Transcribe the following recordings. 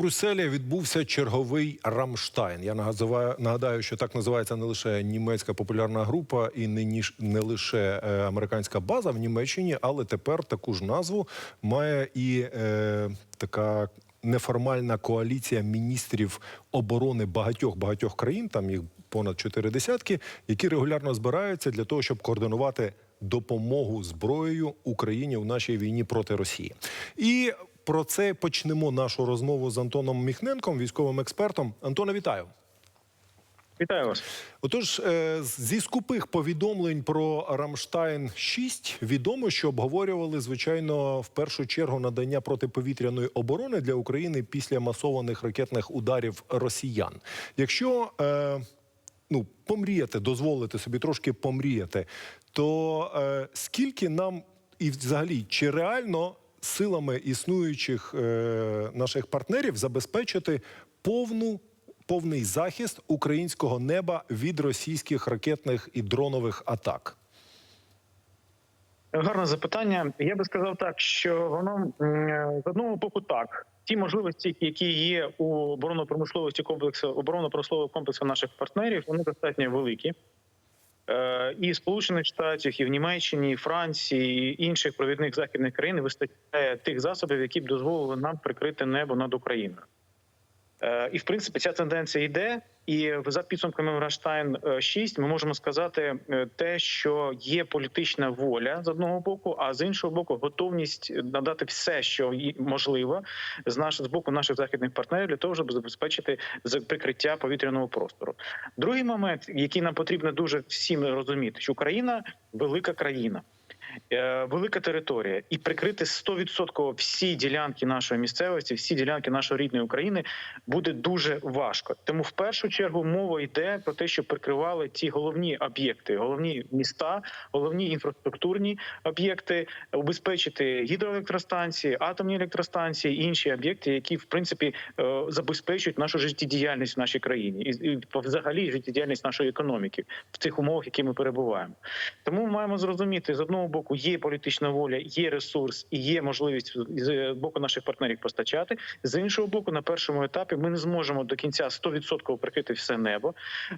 Брюсселі відбувся черговий Рамштайн. Я нагадаю, що так називається не лише німецька популярна група і не, не лише е, американська база в Німеччині, але тепер таку ж назву має і е, така. Неформальна коаліція міністрів оборони багатьох багатьох країн, там їх понад чотири десятки, які регулярно збираються для того, щоб координувати допомогу зброєю Україні у нашій війні проти Росії. І про це почнемо нашу розмову з Антоном Міхненком, військовим експертом. Антоне, вітаю. Вітаю вас. Отож, е, зі скупих повідомлень про Рамштайн 6 відомо, що обговорювали звичайно в першу чергу надання протиповітряної оборони для України після масованих ракетних ударів росіян. Якщо е, ну помріяти, дозволити собі трошки помріяти, то е, скільки нам і взагалі чи реально силами існуючих е, наших партнерів забезпечити повну повний захист українського неба від російських ракетних і дронових атак? Гарне запитання. Я би сказав так, що воно з одного боку так. Ті можливості, які є у оборонно-промисловості комплексу оборонно-промислового комплексу наших партнерів, вони достатньо великі. Е, І Сполучених Штатів, і в Німеччині, і Франції, і інших провідних західних країн вистачає тих засобів, які б дозволили нам прикрити небо над Україною. Е, І в принципі ця тенденція йде. І за підсумками Рамштайн 6 ми можемо сказати е, те, що є політична воля з одного боку, а з іншого боку, готовність надати все, що можливо, з наш з боку наших західних партнерів для того, щоб забезпечити прикриття повітряного простору. Другий момент, який нам потрібно дуже всім розуміти, що Україна велика країна. Е, Велика територія і прикрити 100% всі ділянки нашої місцевості, всі ділянки нашої рідної України буде дуже важко. Тому в першу чергу мова йде про те, щоб прикривали ті головні об'єкти, головні міста, головні інфраструктурні об'єкти, убезпечити гідроелектростанції, атомні електростанції, інші об'єкти, які в принципі е, забезпечують нашу життєдіяльність в нашій країні і взагалі життєдіяльність нашої економіки в цих умовах, які ми перебуваємо. Тому ми маємо зрозуміти з одного боку, є політична воля, є ресурс і є можливість з боку наших партнерів постачати. З іншого боку, на першому етапі ми не зможемо до кінця 100% прикрити все небо.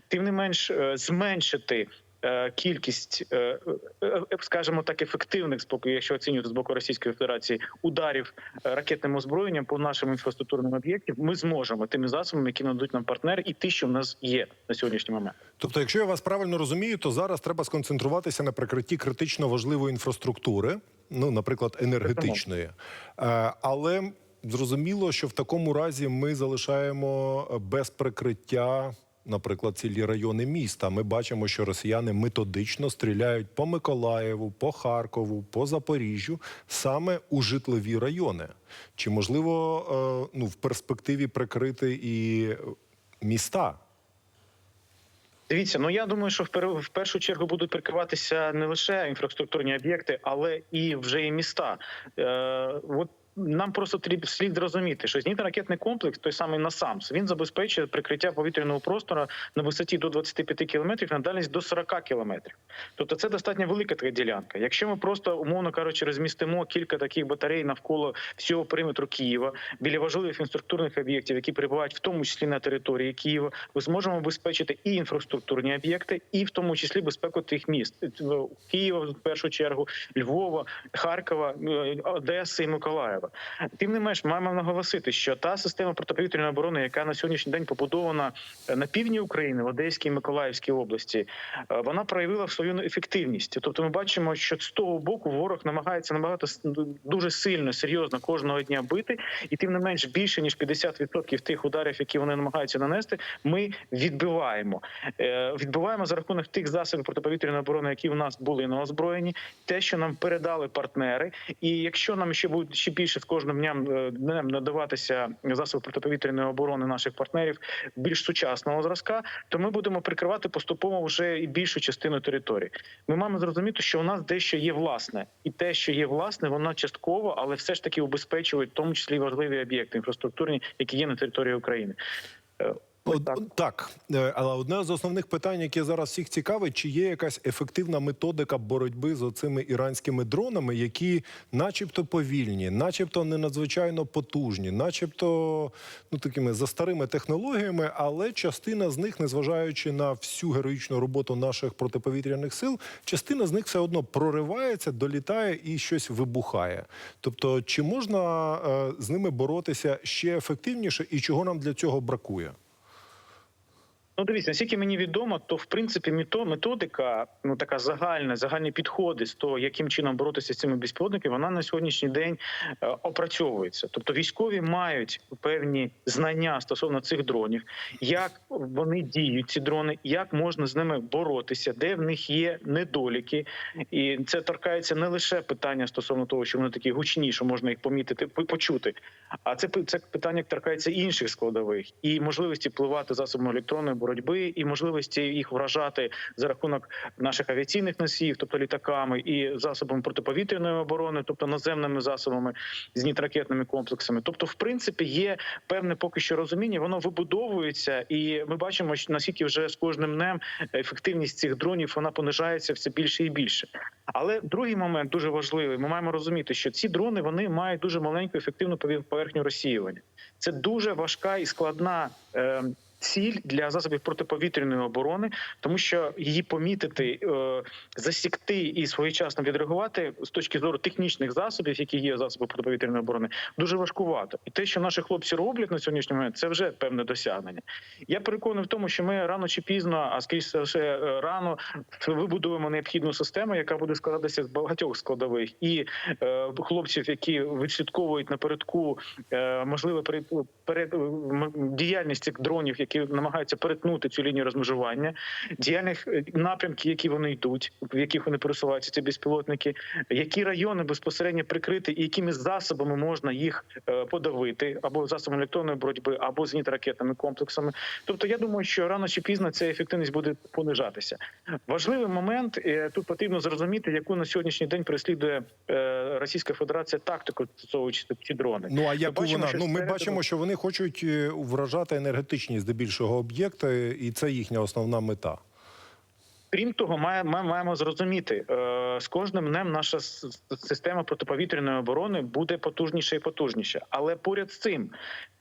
Тим не менш, е, зменшити. Е, Кількість, е, е, скажімо так, ефективних боку, якщо оцінювати з боку Російської Федерації, ударів ракетним озброєнням по нашим інфраструктурним об'єктам, ми зможемо тими засобами, які нададуть нам партнери, і ті, що в нас є на сьогоднішній момент. Тобто, якщо я вас правильно розумію, то зараз треба сконцентруватися на прикритті критично важливої інфраструктури, ну, наприклад, енергетичної. Але зрозуміло, що в такому разі ми залишаємо без прикриття. Наприклад, цілі райони міста. Ми бачимо, що росіяни методично стріляють по Миколаєву, по Харкову, по Запоріжжю, саме у житлові райони. Чи можливо е, ну, в перспективі прикрити і міста? Дивіться, ну я думаю, що в першу чергу будуть прикриватися не лише інфраструктурні об'єкти, але і вже і міста. Е, от нам просто тріб- слід зрозуміти, що зенітно-ракетний комплекс, той самий НАСАМС, він забезпечує прикриття повітряного простору на висоті до 25 кілометрів на дальність до 40 кілометрів. Тобто це достатньо велика така ділянка. Якщо ми просто, умовно кажучи, розмістимо кілька таких батарей навколо всього периметру Києва біля важливих інфраструктурних об'єктів, які перебувають в тому числі на території Києва, ми зможемо забезпечити і інфраструктурні об'єкти, і в тому числі безпеку тих міст Києва в першу чергу, Львова, Харкова, е, Одеси і Миколаєва. Тим не менш, маємо наголосити, що та система протиповітряної оборони, яка на сьогоднішній день побудована е, на півдні України, в Одеській і Миколаївській області, е, вона проявила свою ефективність. Тобто, ми бачимо, що з того боку ворог намагається набагато дуже сильно, серйозно кожного дня бити, і тим не менш більше ніж 50% тих ударів, які вони намагаються нанести, ми відбиваємо. Е, Відбиваємо за рахунок тих засобів протиповітряної оборони, які в нас були на озброєнні, те, що нам передали партнери. І якщо нам ще будуть ще більше з кожним днем е, днем надаватися засоби протиповітряної оборони наших партнерів більш сучасного зразка, то ми будемо прикривати поступово вже і більшу частину території. Ми маємо зрозуміти, що у нас дещо є власне, і те, що є власне, воно частково, але все ж таки убезпечує в тому числі важливі об'єкти інфраструктурні, які є на території України. Так, Е, але одне з основних питань, яке зараз всіх цікавить, чи є якась ефективна методика боротьби з оцими іранськими дронами, які, начебто, повільні, начебто не надзвичайно потужні, начебто ну такими за старими технологіями, але частина з них, незважаючи на всю героїчну роботу наших протиповітряних сил, частина з них все одно проривається, долітає і щось вибухає. Тобто, чи можна е, з ними боротися ще ефективніше, і чого нам для цього бракує? Ну, дивіться, наскільки мені відомо, то в принципі мето- методика, ну така загальна, загальні підходи з того, яким чином боротися з цими безпілотниками, вона на сьогоднішній день е, опрацьовується. Тобто військові мають певні знання стосовно цих дронів, як вони діють, ці дрони, як можна з ними боротися, де в них є недоліки, і це торкається не лише питання стосовно того, що вони такі гучні, що можна їх помітити, почути, а це це питання торкається інших складових і можливості впливати засобами електронної боротьби, і можливості їх вражати за рахунок наших авіаційних носіїв, тобто літаками, і засобами протиповітряної оборони, тобто наземними засобами, зенітно-ракетними комплексами. Тобто, в принципі, є певне поки що розуміння, воно вибудовується, і ми бачимо, що наскільки вже з кожним днем ефективність цих дронів вона понижається все більше і більше. Але другий момент дуже важливий. Ми маємо розуміти, що ці дрони вони мають дуже маленьку ефективну поверхню розсіювання. Це дуже важка і складна. Е, Ціль для засобів протиповітряної оборони, тому що її помітити, е, засікти і своєчасно відреагувати з точки зору технічних засобів, які є засоби протиповітряної оборони, дуже важкувато. І те, що наші хлопці роблять на сьогоднішній момент, це вже певне досягнення. Я переконаний в тому, що ми рано чи пізно, а скоріше за все е, рано вибудуємо необхідну систему, яка буде складатися з багатьох складових, і е, хлопців, які відслідковують напередку е, можливе перед, перед діяльність цих дронів, які намагаються перетнути цю лінію розмежування, діяльних е, напрямків, які вони йдуть, в яких вони пересуваються, ці безпілотники, які райони безпосередньо прикриті, і якими засобами можна їх е, подавити, або засобами електронної боротьби, або зенітно-ракетними комплексами. Тобто, я думаю, що рано чи пізно ця ефективність буде понижатися. Важливий момент е, тут потрібно зрозуміти, яку на сьогоднішній день переслідує Російська Федерація тактику застосовуючи ці дрони. Ну а яку бачимо, вона? Ну ми бачимо, що вони хочуть вражати енергетичні здебільшого об'єкти, і це їхня основна мета. Крім того, ми маємо зрозуміти е, з кожним днем наша система протиповітряної оборони буде потужніша і потужніша. Але поряд з цим,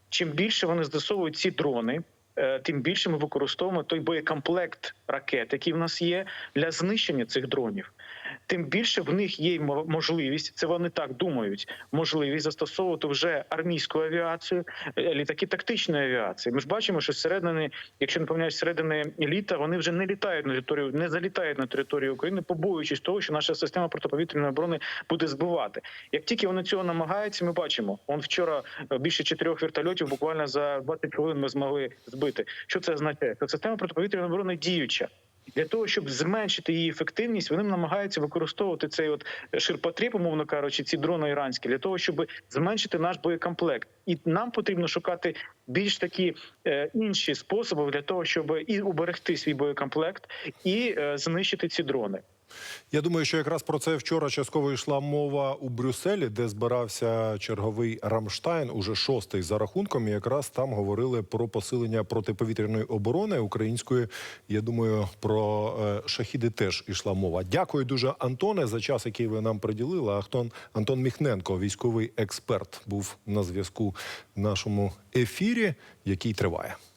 чим більше вони застосовують ці дрони. е, Тим більше ми використовуємо той боєкомплект ракет, який в нас є для знищення цих дронів. Тим більше в них є мо- можливість, це вони так думають, можливість застосовувати вже армійську авіацію, е, літаки тактичної авіації. Ми ж бачимо, що середини, якщо не помиляюсь, середини літа вони вже не літають на територію, не залітають на територію України, побоюючись того, що наша система протиповітряної оборони буде збивати. Як тільки вони цього намагаються, ми бачимо. Он вчора е, більше чотирьох вертольотів буквально за 20 хвилин ми змогли збити. Що це означає? Що система протиповітряної оборони діюча. Для того щоб зменшити її ефективність, вони намагаються використовувати цей от ширпотріб, умовно кажучи, ці дрони іранські, для того, щоб зменшити наш боєкомплект. І нам потрібно шукати більш такі е, інші способи для того, щоб і уберегти свій боєкомплект, і е, знищити ці дрони. Я думаю, що якраз про це вчора частково йшла мова у Брюсселі, де збирався черговий Рамштайн, уже шостий за рахунком. І якраз там говорили про посилення протиповітряної оборони української. Я думаю, про е, шахіди теж йшла мова. Дякую дуже, Антоне, за час, який ви нам приділили. Антон Антон Міхненко, військовий експерт, був на зв'язку в нашому ефірі, який триває.